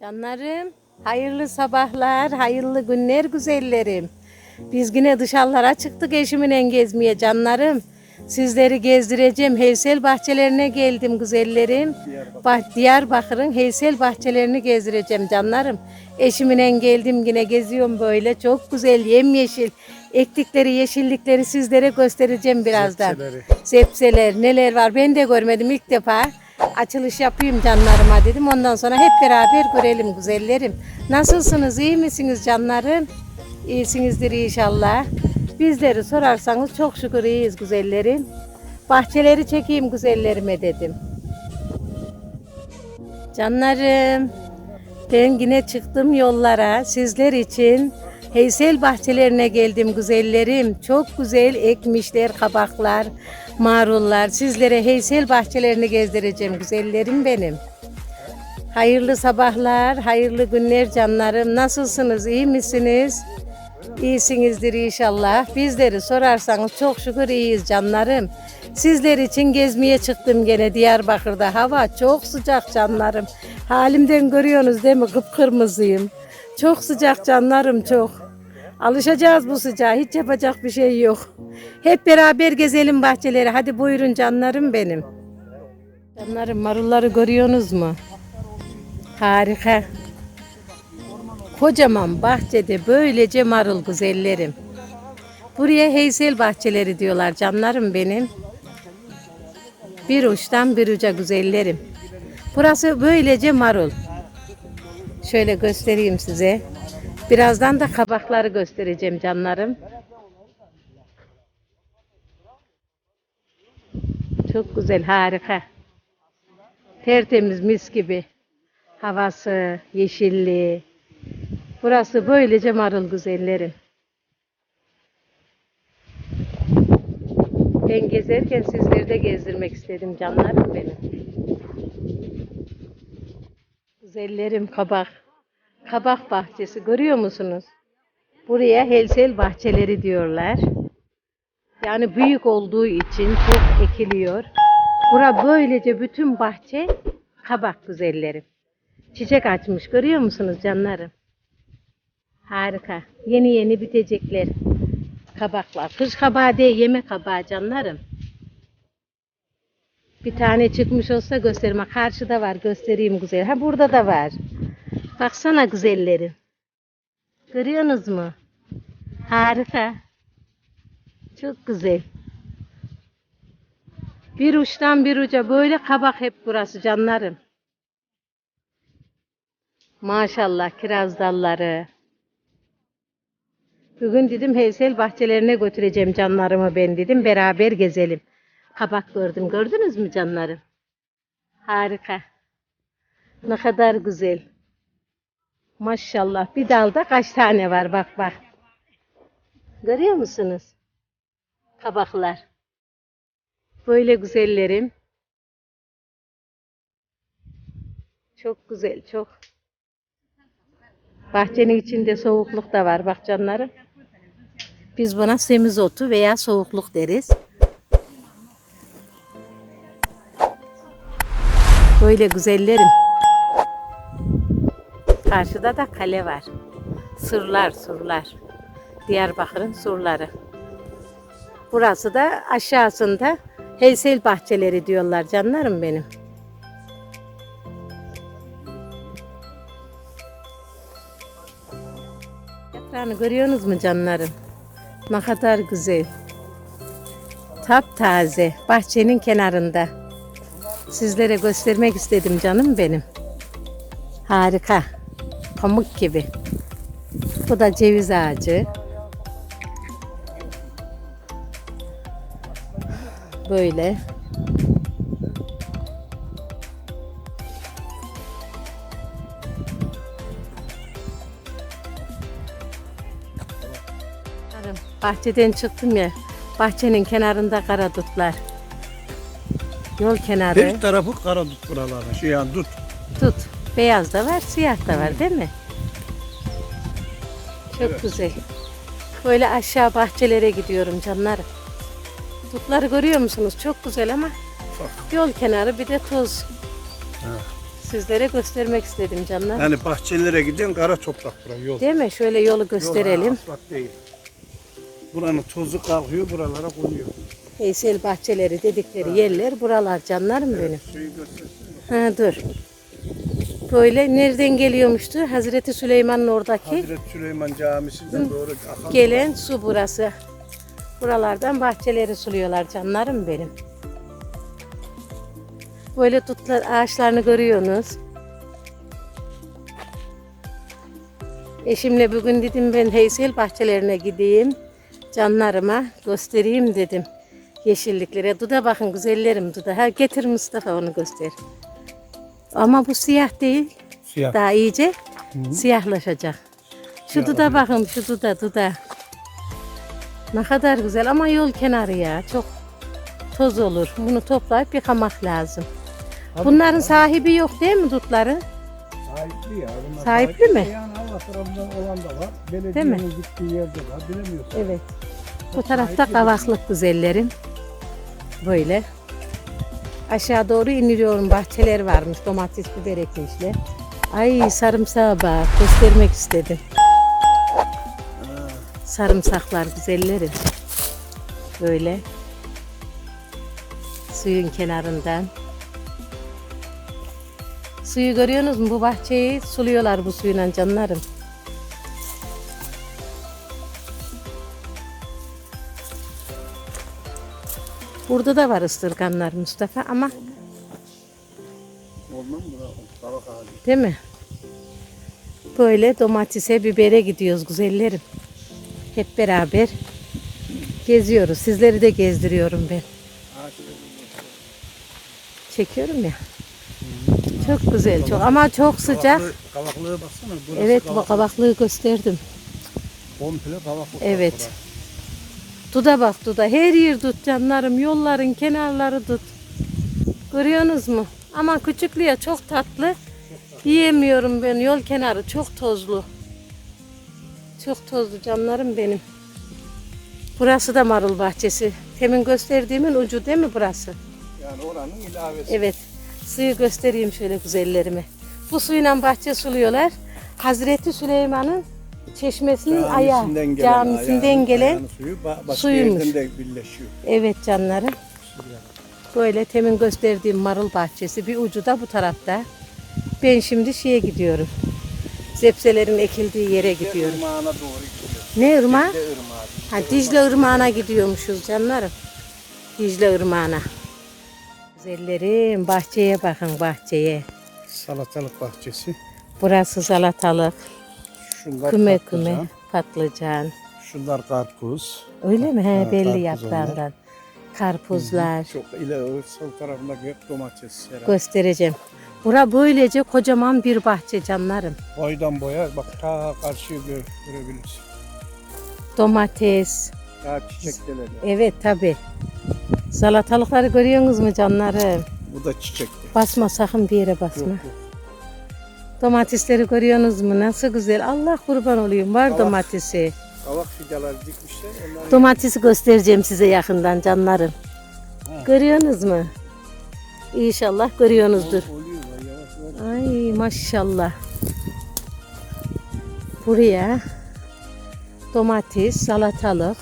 Canlarım, hayırlı sabahlar, hayırlı günler güzellerim. Biz yine dışarılara çıktık eşimle gezmeye canlarım. Sizleri gezdireceğim. Heysel bahçelerine geldim güzellerim. Bah Diyarbakır'ın Heysel bahçelerini gezdireceğim canlarım. Eşimle geldim yine geziyorum böyle. Çok güzel yemyeşil. Ektikleri yeşillikleri sizlere göstereceğim birazdan. Zepseleri. Zepseler neler var ben de görmedim ilk defa. Açılış yapayım canlarıma dedim. Ondan sonra hep beraber görelim güzellerim. Nasılsınız? iyi misiniz canlarım? İyisinizdir inşallah. Bizleri sorarsanız çok şükür iyiyiz güzellerim. Bahçeleri çekeyim güzellerime dedim. Canlarım, ben yine çıktım yollara sizler için. Heysel bahçelerine geldim güzellerim. Çok güzel ekmişler kabaklar, marullar. Sizlere Heysel bahçelerini gezdireceğim güzellerim benim. Hayırlı sabahlar, hayırlı günler canlarım. Nasılsınız, iyi misiniz? İyisinizdir inşallah. Bizleri sorarsanız çok şükür iyiyiz canlarım. Sizler için gezmeye çıktım gene Diyarbakır'da. Hava çok sıcak canlarım. Halimden görüyorsunuz değil mi? Kıpkırmızıyım. Çok sıcak canlarım çok. Alışacağız bu sıcağa. Hiç yapacak bir şey yok. Hep beraber gezelim bahçeleri. Hadi buyurun canlarım benim. Canlarım marulları görüyorsunuz mu? Harika. Kocaman bahçede böylece marul güzellerim. Buraya heysel bahçeleri diyorlar canlarım benim. Bir uçtan bir uca güzellerim. Burası böylece marul. Şöyle göstereyim size. Birazdan da kabakları göstereceğim canlarım. Çok güzel, harika. Tertemiz mis gibi. Havası, yeşilliği. Burası böylece marul güzellerim. Ben gezerken sizleri de gezdirmek istedim canlarım benim. Güzellerim kabak. Kabak bahçesi görüyor musunuz? Buraya helsel bahçeleri diyorlar. Yani büyük olduğu için çok ekiliyor. Bura böylece bütün bahçe kabak güzellerim. Çiçek açmış görüyor musunuz canlarım? Harika. Yeni yeni bitecekler. Kabaklar. Kış kabağı değil yemek kabağı canlarım. Bir tane çıkmış olsa göstereyim. Ha, Karşıda var göstereyim güzel. Ha burada da var. Baksana güzellerim. Görüyorsunuz mu? Harika. Çok güzel. Bir uçtan bir uca böyle kabak hep burası canlarım. Maşallah kiraz dalları. Bugün dedim Heysel bahçelerine götüreceğim canlarımı ben dedim. Beraber gezelim. Kabak gördüm. Gördünüz mü canlarım? Harika. Ne kadar güzel. Maşallah. Bir dalda kaç tane var bak bak. Görüyor musunuz? Kabaklar. Böyle güzellerim. Çok güzel, çok. Bahçenin içinde soğukluk da var bak canlarım. Biz buna semizotu veya soğukluk deriz. Böyle güzellerim. Karşıda da kale var. Surlar, surlar. Diyarbakır'ın surları. Burası da aşağısında Heysel bahçeleri diyorlar canlarım benim. Yaprağını görüyorsunuz mu canlarım? Ne kadar güzel. Taptaze bahçenin kenarında. Sizlere göstermek istedim canım benim. Harika. Pamuk gibi. Bu da ceviz ağacı. Böyle. Bahçeden çıktım ya. Bahçenin kenarında karadutlar. Yol kenarı. Her tarafı kara tut buraları. Şey yani tut. Beyaz da var, siyah da var değil mi? Çok güzel. Böyle aşağı bahçelere gidiyorum canlarım. Tutları görüyor musunuz? Çok güzel ama yol kenarı bir de toz. Sizlere göstermek istedim canlar. Yani bahçelere giden kara toprak bura yol. Değil mi? Şöyle yolu gösterelim. Yol, asfalt değil. Buranın tozu kalkıyor buralara konuyor. Heysel bahçeleri dedikleri yerler buralar canlarım benim. Suyu göstersene. Ha dur. Böyle nereden geliyormuştu? Hazreti Süleyman'ın oradaki Hazreti Süleyman Camisi'nden doğru akan gelen su burası. Buralardan bahçeleri suluyorlar canlarım benim. Böyle tutlar ağaçlarını görüyorsunuz. Eşimle bugün dedim ben Heysel bahçelerine gideyim. Canlarıma göstereyim dedim. Yeşilliklere. Duda bakın güzellerim Duda. Ha, getir Mustafa onu göster. Ama bu siyah değil. siyah. Daha iyice siyahlaşacak. Şu duda bakın şu duda duda. Ne kadar güzel ama yol kenarı ya. Çok toz olur. Bunu toplayıp yıkamak lazım. Bunların sahibi yok değil mi dutları? Sahipli ya. Bunlar Sahipli sahipli. mi? Yani Allah tarafından olan da var. Mi? Belediyenin gittiği yerde var. Bilemiyorsun. Evet. Bu tarafta kavaklık güzellerim. Böyle. Aşağı doğru indiriyorum. Bahçeler varmış. Domates, biber ekmişler. Ay sarımsağa bak. Göstermek istedim. Sarımsaklar güzellerim. Böyle. Suyun kenarından. Suyu görüyorsunuz mu? Bu bahçeyi suluyorlar bu suyla canlarım. Burada da var ıstırganlar Mustafa ama Olmam değil mi? Böyle domatese, bibere gidiyoruz güzellerim. Hep beraber geziyoruz. Sizleri de gezdiriyorum ben. Çekiyorum ya. Çok güzel, çok ama çok sıcak. Kavaklı, kavaklığa baksana. Burası Evet, bu kavaklık. kabaklığı gösterdim. Komple kavaklık. Evet. burası. Duda bak duda. Her yer tut canlarım. Yolların kenarları tut. Görüyorsunuz mu? Ama küçüklüğe çok tatlı. Yiyemiyorum ben. Yol kenarı çok tozlu. Çok tozlu canlarım benim. Burası da marul bahçesi. Temin gösterdiğimin ucu değil mi burası? Yani oranın ilavesi. Evet. Suyu göstereyim şöyle güzellerime. Bu suyla bahçe suluyorlar. Hazreti Süleyman'ın çeşmesinin ayağı. Camisinden gelen, Camisinden gelen suyu ba- başka suymuş. yerden de birleşiyor. Evet canlarım. Böyle temin gösterdiğim marul bahçesi bir ucu da bu tarafta. Ben şimdi şeye gidiyorum. Zepselerin ekildiği yere gidiyorum. Irmağına doğru gidiyor. Ne ırmağı? De ırmağı. Ha Dicle Irmağı'na gidiyormuşuz canlarım. Dicle Irmağı'na. Güzellerim bahçeye bakın bahçeye. Salatalık bahçesi. Burası salatalık, Şunlar küme patlıcan, küme, patlıcan. Şunlar karpuz. Öyle mi? He, belli yaprağından. Karpuzlar. Çok ileri sol tarafındaki hep domates. herhalde. Göstereceğim. Bura böylece kocaman bir bahçe canlarım. Boydan boya bak ta karşıyı gör, görebilirsin. Domates. Daha çiçekteler. Evet tabi. Salatalıkları görüyorsunuz mu canlarım? Bu da çiçekli. Basma sakın bir yere Yok basma. yok. Domatesleri görüyorsunuz mu? Nasıl güzel. Allah kurban olayım. Var Allah. domatesi. Kavak fidaları dikmişler. Onlar Domatesi göstereceğim size yakından canlarım. Ha. Görüyorsunuz mu? İnşallah görüyorsunuzdur. oluyor yavaş yavaş. Ay maşallah. Buraya domates, salatalık,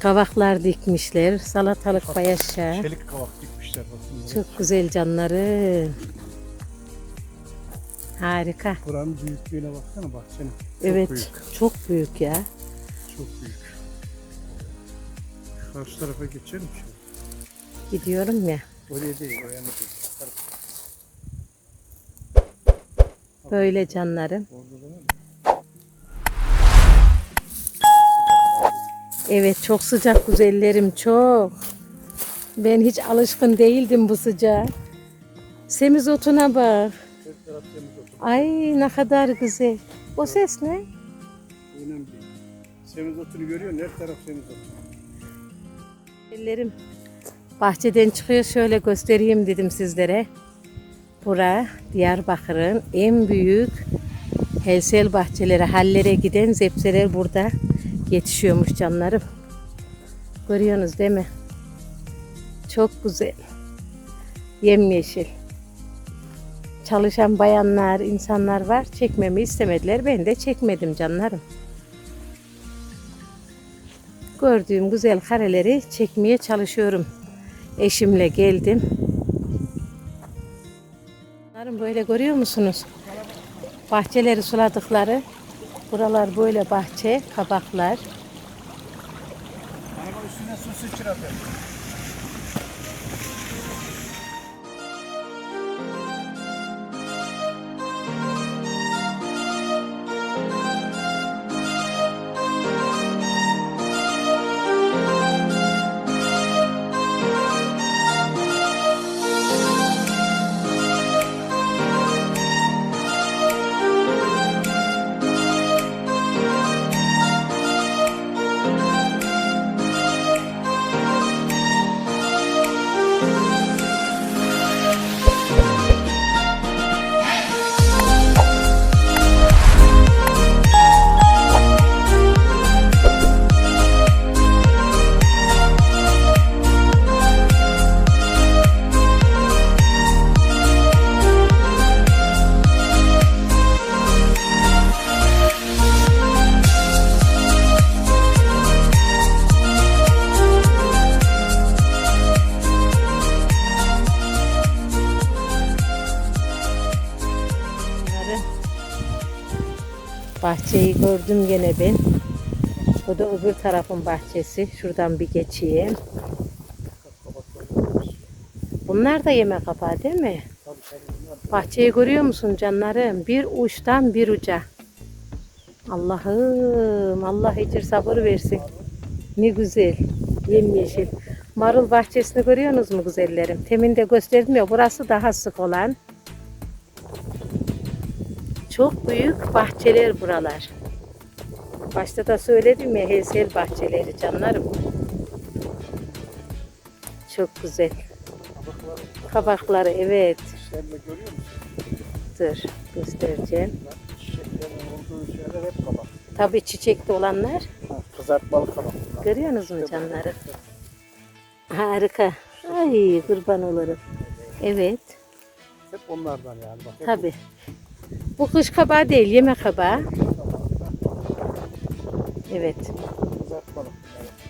kavaklar dikmişler. Salatalık pay aşağı. Çelik kavak dikmişler bakın. Çok güzel canlarım. Harika. Buranın büyüklüğüne baksana bahçenin. Çok evet, büyük. çok büyük ya. Çok büyük. Karşı tarafa geçelim şimdi. Gidiyorum ya. Oraya değil, oraya. Taraf- Böyle canlarım. Mı? Evet, çok sıcak güzellerim, çok. Ben hiç alışkın değildim bu sıcağa. Semizotuna bak. Her taraf temiz olsun. Ay ne kadar güzel. O ses ne? Önemli değil. Semizotunu görüyorsun, her taraf semizot. Ellerim bahçeden çıkıyor şöyle göstereyim dedim sizlere. Bura Diyarbakır'ın en büyük helsel bahçeleri, hallere giden zepseler burada yetişiyormuş canlarım. Görüyorsunuz değil mi? Çok güzel. Yemyeşil. Çalışan bayanlar, insanlar var. Çekmemi istemediler. Ben de çekmedim canlarım. Gördüğüm güzel kareleri çekmeye çalışıyorum. Eşimle geldim. Bunların böyle görüyor musunuz? Bahçeleri suladıkları. Buralar böyle bahçe, kabaklar. Araba üstüne su sıçradı. Gördüm gene ben. Bu da öbür tarafın bahçesi. Şuradan bir geçeyim. Bunlar da yemek kapağı değil mi? Bahçeyi görüyor musun canlarım? Bir uçtan bir uca. Allah'ım Allah icir sabır versin. Ne güzel. Yemyeşil. Marul bahçesini görüyorsunuz mu güzellerim? Temin de gösterdim ya burası daha sık olan. Çok büyük bahçeler buralar. Başta da söyledim ya heysel bahçeleri canlarım. Çok güzel. kabakları Kabakları evet. de görüyor musun? Dur göstereceğim. Çiçeklerin olduğu şeyler hep kabak. Tabii çiçekli olanlar. Ha, kızartmalı kabak. Görüyorsunuz mu canları? Harika. Ay kurban olurum. Evet. Hep onlardan yani. Bak, Tabii. Bu kış kabağı değil, yemek kabağı. Evet. Kızartmalı.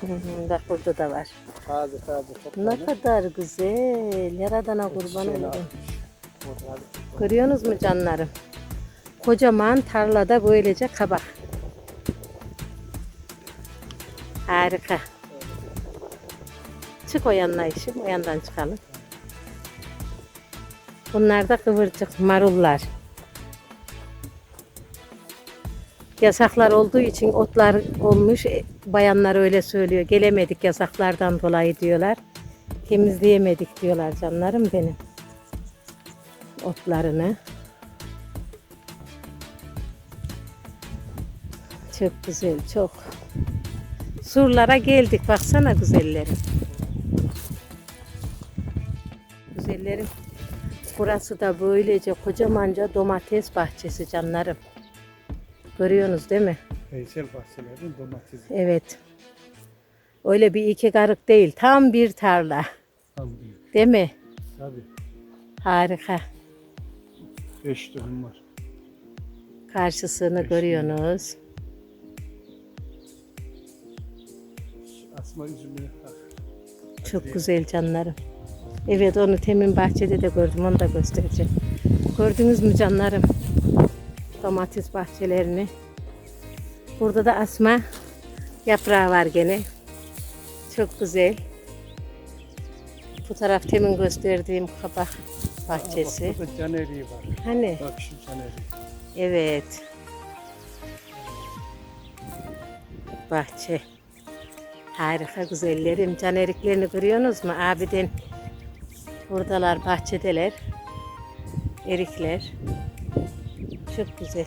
Hı hı, Bak burada da var. Taze taze Ne toplanır. kadar güzel. Yaradana kurban hadi. Görüyorsunuz mu canlarım? Kocaman tarlada böylece kabak. Harika. Çık o yanına işim, o yandan çıkalım. Bunlar da kıvırcık marullar. Yasaklar olduğu için otlar olmuş. E, Bayanlar öyle söylüyor. Gelemedik yasaklardan dolayı diyorlar. Temizleyemedik diyorlar canlarım benim. Otlarını. Çok güzel, çok. Surlara geldik. Baksana güzellerim. Güzellerim. Burası da böylece kocamanca domates bahçesi canlarım. Görüyorsunuz değil mi? Veysel bahçelerin domatesi. Evet. Öyle bir iki karık değil. Tam bir tarla. Tam büyük. Değil mi? Tabii. Harika. Beş dönüm var. Karşısını görüyorsunuz. Asma üzümü. Çok güzel canlarım. Evet onu temin bahçede de gördüm. Onu da göstereceğim. Gördünüz mü canlarım? Domates bahçelerini. Burada da asma yaprağı var gene. Çok güzel. Bu taraf temin gösterdiğim kabak bahçesi. Bak, burada can eriği var. Hani? Bak şu can eriği. Evet. Bahçe. Harika güzellerim. Can eriklerini görüyorsunuz mu? Abiden buradalar bahçedeler. Erikler. Çok güzel.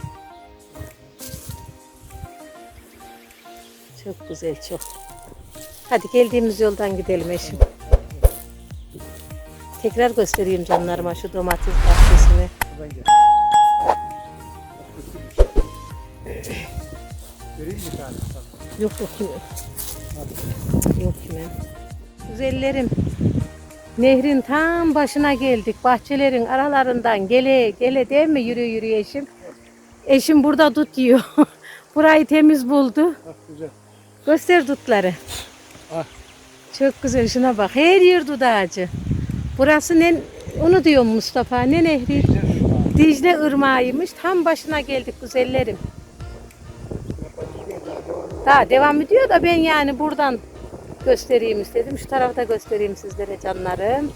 Çok güzel çok. Hadi geldiğimiz yoldan gidelim eşim. Tekrar göstereyim canlarıma şu domates bahçesini. Yok yok. Hadi. Yok kime. Güzellerim. Nehrin tam başına geldik. Bahçelerin aralarından gele gele değil mi yürüyor yürüyor eşim. Eşim burada tut yiyor. Burayı temiz buldu. Bak güzel. Göster dutları. Ah. Çok güzel şuna bak. Her yer dut ağacı. Burası ne? Onu diyorum Mustafa. Ne nehri? Dicle ırmağıymış. Tam başına geldik güzellerim. Daha devam ediyor da ben yani buradan göstereyim istedim. Şu tarafta göstereyim sizlere canlarım.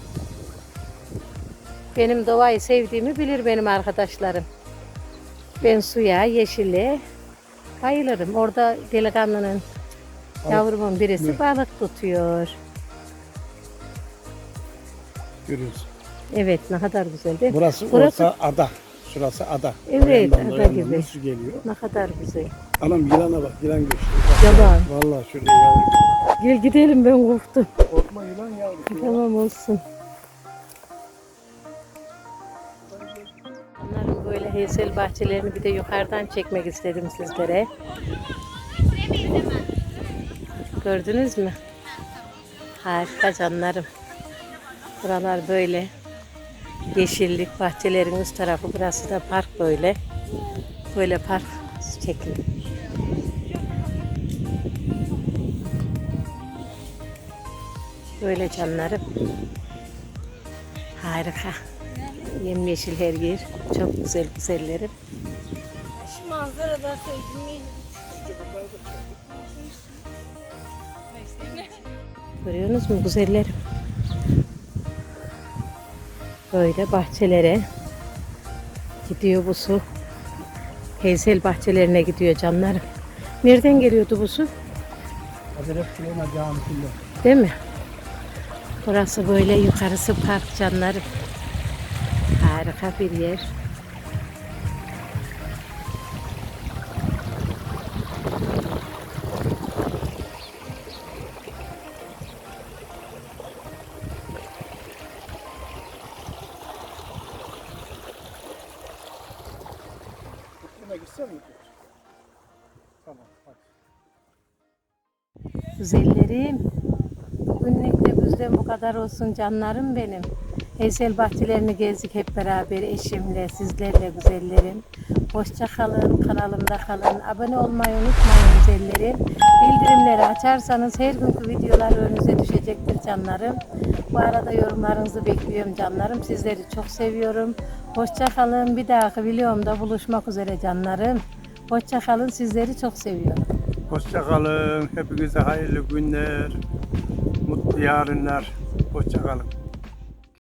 Benim doğayı sevdiğimi bilir benim arkadaşlarım. Ben suya, yeşile bayılırım. Orada delikanlının yavrumun birisi balık tutuyor. Görüyorsun. Evet ne kadar güzel değil mi? Burası, Burası- orta ada. Şurası ada. Evet, O yandan da ada gibi. Su geliyor. Ne kadar güzel. Anam yılana bak. Yılan göçtü. Yalan. Vallahi şurada yavru. Gel gidelim ben korktum. Korkma yılan yavru. Tamam olsun. Heysel bahçelerini bir de yukarıdan çekmek istedim sizlere. Gördünüz mü? Harika canlarım. Buralar böyle. Yeşillik bahçelerin üst tarafı. Burası da park böyle. Böyle park şekli. Böyle canlarım. Harika. Yemyeşil her yer. Çok güzel güzellerim. Şu manzarada sevdiğimi Görüyorsunuz mu güzellerim? Böyle bahçelere gidiyor bu su. Heysel bahçelerine gidiyor canlarım. Nereden geliyordu bu su? Hazret Süleyman Camisi'nde. Değil mi? Burası böyle yukarısı park canlarım. Harika bir yer. Güzellerim. Bugünlük de bizden bu kadar olsun canlarım benim. Heysel bahçelerini gezdik hep beraber eşimle, sizlerle güzellerim. Hoşça kalın, kanalımda kalın. Abone olmayı unutmayın güzellerim. Bildirimleri açarsanız her günkü videolar önünüze düşecektir canlarım. Bu arada yorumlarınızı bekliyorum canlarım. Sizleri çok seviyorum. Hoşça kalın. Bir dahaki videomda buluşmak üzere canlarım. Hoşça kalın. Sizleri çok seviyorum. Hoşçakalın. Hepinize hayırlı günler. Mutlu yarınlar. Hoşçakalın.